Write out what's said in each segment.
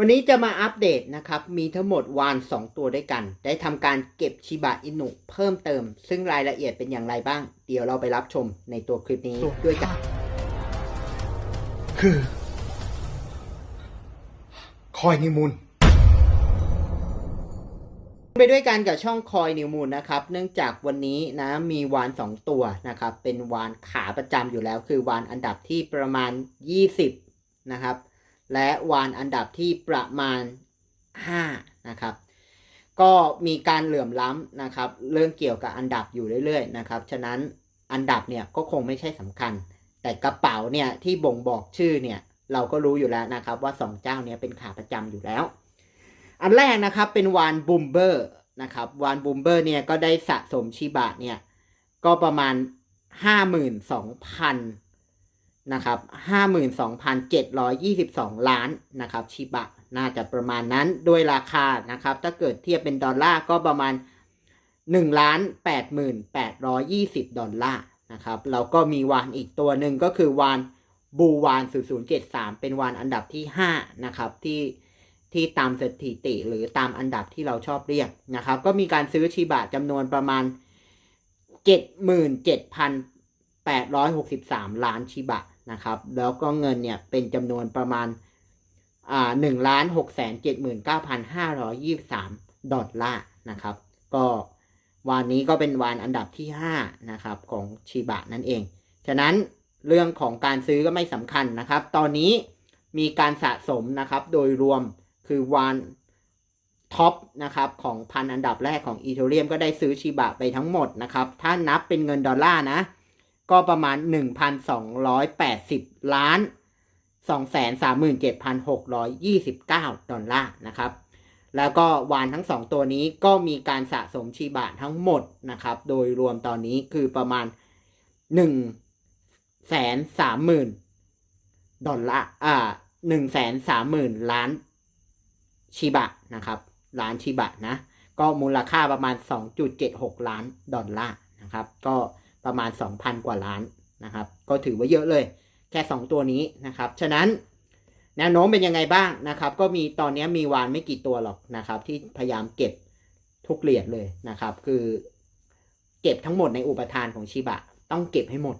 วันนี้จะมาอัปเดตนะครับ มีทั้งหมดวาน 2 ตัวด้วยกัน ได้ทำการเก็บชิบะอินุเพิ่มเติม ซึ่งรายละเอียดเป็นอย่างไรบ้าง เดี๋ยวเราไปรับชมในตัวคลิปนี้ด้วยกัน คือ คอยนิมูลไปด้วยกันกับช่องคอยนิวมูลนะครับ เนื่องจากวันนี้นะมีวาน 2 ตัวนะครับ เป็นวานขาประจำอยู่แล้ว คือวานอันดับที่ประมาณ 20 นะครับ และวานอันดับที่ประมาณ 5 นะครับ ก็มีการเหลื่อมล้ำนะครับ เรื่องเกี่ยวกับอันดับอยู่เรื่อยๆนะครับ ฉะนั้นอันดับเนี่ยก็คงไม่ใช่สำคัญ แต่กระเป๋าเนี่ยที่บ่งบอกชื่อเนี่ยเราก็รู้อยู่แล้วนะครับว่า 2 เจ้าเนี้เป็นขาประจำอยู่แล้ว อันแรกนะครับเป็นวานบูมเบอร์นะครับวานบูมเบอร์เนี่ยก็ได้สะสมชิบะเนี่ยก็ประมาณ 52,000 นะครับ52,722 ล้านนะครับชิบะน่าจะประมาณนั้นด้วยราคานะครับ ถ้าเกิดเทียบเป็นดอลลาร์ก็ประมาณ1ล้าน88,820 ดอลลาร์นะครับแล้วก็มีวานอีกตัวหนึ่งก็คือวานบูวาน 0073 เป็นวานอันดับที่ 5 นะครับ ที่ที่ตามสถิติหรือตามอันดับที่เราชอบเรียกนะครับ ก็มีการซื้อชิบะจำนวนประมาณ 77,863 ล้านชิบะ นะครับ แล้วก็เงินเนี่ยเป็นจำนวนประมาณอ่า1ล้าน6แสน79,523ดอลลาร์นะครับ ก็วันนี้ก็เป็นวันอันดับที่5นะครับของชิบะนั่นเอง ฉะนั้นเรื่องของการซื้อก็ไม่สำคัญนะครับ ตอนนี้มีการสะสมนะครับโดยรวมคือวันท็อปนะครับของพันอันดับแรกของอีเทเรียมก็ได้ซื้อชิบะไปทั้งหมดนะครับ ถ้านับเป็นเงินดอลลาร์นะ ก็ประมาณ 1,280 ล้าน 237,629 ดอลลาร์นะครับ แล้วก็วานทั้งสองตัวนี้ก็มีการสะสมชิบะทั้งหมดนะครับ โดยรวมตอนนี้คือประมาณ1แสนสามหมื่นดอลลาร์ อ่าหนึ่งแสนสามหมื่นล้านชิบะนะครับ ล้านชิบะนะ ก็มูลค่าประมาณ 2.76 ล้านดอลลาร์นะครับ ก็ ประมาณ 2,000 กว่าล้านนะครับ ก็ถือว่าเยอะเลย แค่ 2 ตัวนี้นะครับ ฉะนั้นแนวโน้มเป็นยังไงบ้างนะครับ ก็มีตอนนี้มีวานไม่กี่ตัวหรอกนะครับ ที่พยายามเก็บทุกเหรียญเลยนะครับ คือ เก็บทั้งหมดในอุปทานของชิบะ ต้องเก็บให้หมด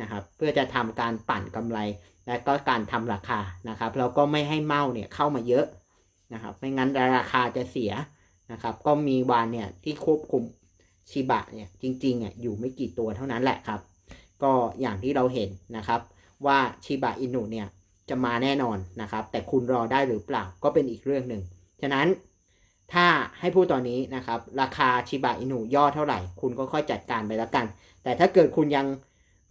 นะครับ เพื่อจะทำการปั่นกำไร และก็การทำราคานะครับแล้วก็ไม่ให้เมาเนี่ยเข้ามาเยอะนะครับ ไม่งั้นราคาจะเสียนะครับ ก็มีวานเนี่ยที่ควบคุม ชิบะเนี่ยจริงๆอะอยู่ไม่กี่ตัวเท่านั้นแหละครับ ก็อย่างที่เราเห็นนะครับ ว่าชิบะอินุเนี่ยจะมาแน่นอนนะครับ แต่คุณรอได้หรือเปล่าก็เป็นอีกเรื่องหนึ่งฉะนั้นถ้าให้พูดตอนนี้นะครับ ราคาชิบะอินุย่อเท่าไหร่ คุณก็ค่อยจัดการไปแล้วกัน แต่ถ้าเกิดคุณยัง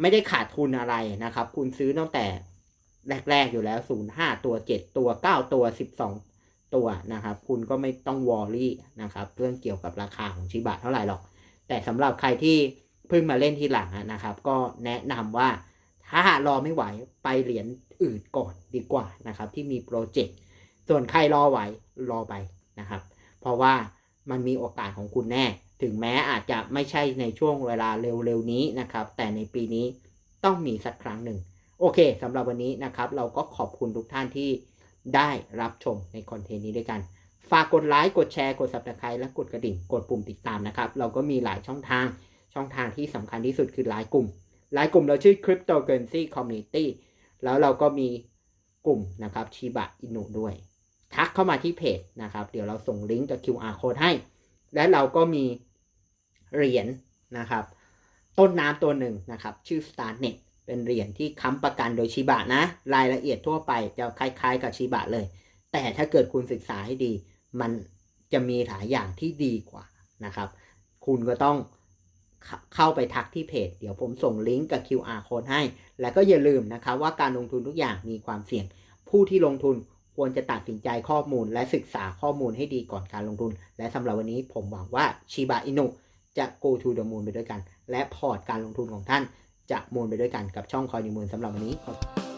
ไม่ได้ขาดทุนอะไรนะครับ คุณซื้อตั้งแต่แรก ๆ อยู่แล้ว 05 ตัว 7 ตัว 9 ตัว 12 ตัวนะครับ คุณก็ไม่ต้องวอรี่นะครับ เรื่องเกี่ยวกับราคาของชิบะเท่าไหร่หรอก แต่สำหรับใครที่เพิ่งมาเล่นทีหลังนะครับ ก็แนะนำว่าถ้ารอไม่ไหวไปเหรียญอื่นก่อนดีกว่านะครับ ที่มีโปรเจกต์ส่วนใครรอไหวรอไปนะครับ เพราะว่ามันมีโอกาสของคุณแน่ ถึงแม้อาจจะไม่ใช่ในช่วงเวลาเร็วๆนี้นะครับ แต่ในปีนี้ต้องมีสักครั้งหนึ่ง โอเคสำหรับวันนี้นะครับ เราก็ขอบคุณทุกท่านที่ได้รับชมในคอนเทนต์นี้ด้วยกัน ฝากกดไลค์ กดแชร์ กด subscribe และกดกระดิ่ง กดปุ่มติดตามนะครับ เราก็มีหลายช่องทาง ช่องทางที่สำคัญที่สุดคือไลน์กลุ่ม ไลน์กลุ่มเราชื่อ Cryptocurrency Community แล้วเราก็มีกลุ่มนะครับชิบะอินุด้วย ทักเข้ามาที่เพจนะครับ เดี๋ยวเราส่งลิงก์กับ QR code ให้ และเราก็มีเหรียญนะครับ ต้นน้ำตัวหนึ่งนะครับ ชื่อ Starnet เป็นเหรียญที่ค้ำประกันโดยชิบะนะ รายละเอียดทั่วไปจะคล้ายๆกับชิบะเลย แต่ถ้าเกิดคุณศึกษาให้ดี มันจะมีหลายอย่างที่ดีกว่านะครับ คุณก็ต้องเข้าไปทักที่เพจ เดี๋ยวผมส่งลิงก์กับ QR code ให้ แล้วก็อย่าลืมนะครับว่าการลงทุนทุกอย่างมีความเสี่ยง ผู้ที่ลงทุนควรจะตัดสินใจข้อมูล และศึกษาข้อมูลให้ดีก่อนการลงทุน และสำหรับวันนี้ผมหวังว่าชิบะอินุจะ go to the moon ไปด้วยกัน และพอร์ตการลงทุนของท่านจะมูลไปด้วยกันกับช่องคอยนิมูลสำหรับวันนี้ขอบ